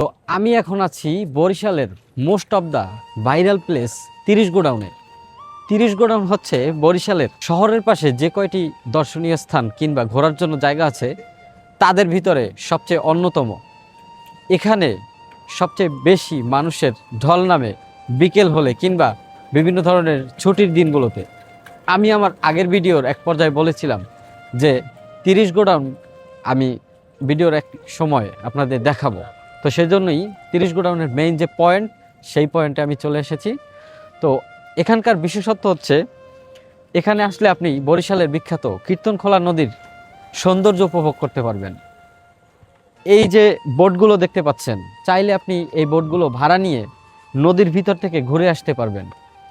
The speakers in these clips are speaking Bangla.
তো আমি এখন আছি বরিশালের most of the viral place তিরিশ গোডাউনে। তিরিশ গোডাউন হচ্ছে বরিশালের শহরের পাশে যে কয়টি দর্শনীয় স্থান কিংবা ঘোরার জন্য জায়গা আছে, তাদের ভিতরে সবচেয়ে অন্যতম। এখানে সবচেয়ে বেশি মানুষের ঢল নামে বিকেল হলে কিংবা বিভিন্ন ধরনের ছুটির দিনগুলোতে। আমি আমার আগের ভিডিওর এক পর্যায়ে বলেছিলাম যে তিরিশ গোডাউন আমি ভিডিওর এক সময় আপনাদের দেখাবো। তো সেই জন্যই তিরিশ গোডাউনের মেইন যে পয়েন্ট সেই পয়েন্টে আমি চলে এসেছি। তো এখানকার বিশেষত্ব হচ্ছে, এখানে আসলে আপনি বরিশালের বিখ্যাত কীর্তনখোলা নদীর সৌন্দর্য উপভোগ করতে পারবেন। এই যে বোটগুলো দেখতে পাচ্ছেন, চাইলে আপনি এই বোটগুলো ভাড়া নিয়ে নদীর ভিতর থেকে ঘুরে আসতে পারবেন।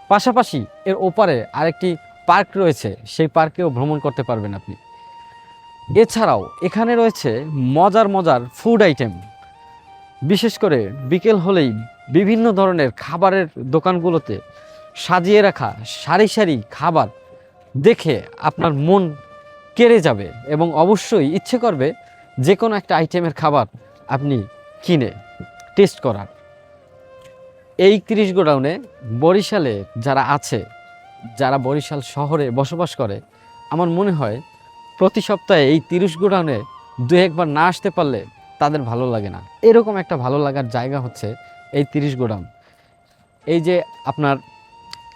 পাশাপাশি এর ওপারে আরেকটি পার্ক রয়েছে, সেই পার্কেও ভ্রমণ করতে পারবেন আপনি। এছাড়াও এখানে রয়েছে মজার মজার ফুড আইটেম বিশেষ করে বিকেল হলেই বিভিন্ন ধরনের খাবারের দোকানগুলোতে সাজিয়ে রাখা সারি সারি খাবার দেখে আপনার মন কেড়ে যাবে এবং অবশ্যই ইচ্ছে করবে যে কোনো একটা আইটেমের খাবার আপনি কিনে টেস্ট করার। এই তিরিশ গোডাউনে বরিশালে যারা আছে, যারা বরিশাল শহরে বসবাস করে, আমার মনে হয় প্রতি সপ্তাহে এই তিরিশ গোডাউনে দু একবার না আসতে পারলে তাদের ভালো লাগে না। এরকম একটা ভালো লাগার জায়গা হচ্ছে এই তিরিশ গোডাউন। এই যে আপনার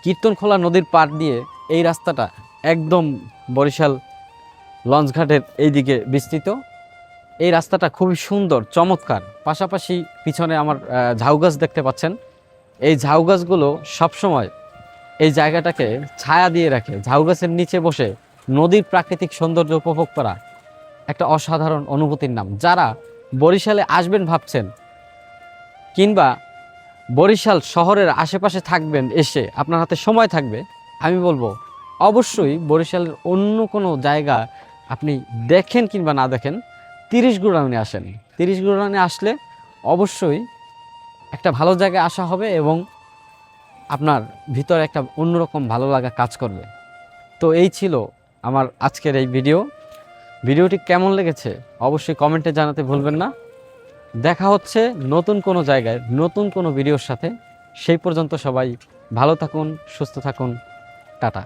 কীর্তনখোলা নদীর পার দিয়ে এই রাস্তাটা একদম বরিশাল লঞ্চঘাটের এই দিকে বিস্তৃত। এই রাস্তাটা খুবই সুন্দর, চমৎকার। পাশাপাশি পিছনে আমার ঝাউ গাছ দেখতে পাচ্ছেন। এই ঝাউ গাছগুলো সবসময় এই জায়গাটাকে ছায়া দিয়ে রাখে। ঝাউ গাছের নিচে বসে নদীর প্রাকৃতিক সৌন্দর্য উপভোগ করা একটা অসাধারণ অনুভূতির নাম। যারা বরিশালে আসবেন ভাবছেন? কিংবা বরিশাল শহরের আশেপাশে থাকবেন এসে আপনার হাতে সময় থাকবে? আমি বলব, অবশ্যই বরিশালের অন্য কোনো জায়গা আপনি দেখেন কিংবা না দেখেন, তিরিশ গোডাউনে আসেন। তিরিশ গোডাউনে আসলে অবশ্যই একটা ভালো জায়গায় আসা হবে এবং আপনার ভিতরে একটা অন্যরকম ভালো লাগা কাজ করবে। তো এই ছিল আমার আজকের এই ভিডিও। ভিডিওটি কেমন লেগেছে অবশ্যই কমেন্টে জানাতে ভুলবেন না। দেখা হচ্ছে নতুন কোনো জায়গায়, নতুন কোনো ভিডিওর সাথে। সেই পর্যন্ত সবাই ভালো থাকুন, সুস্থ থাকুন। টাটা।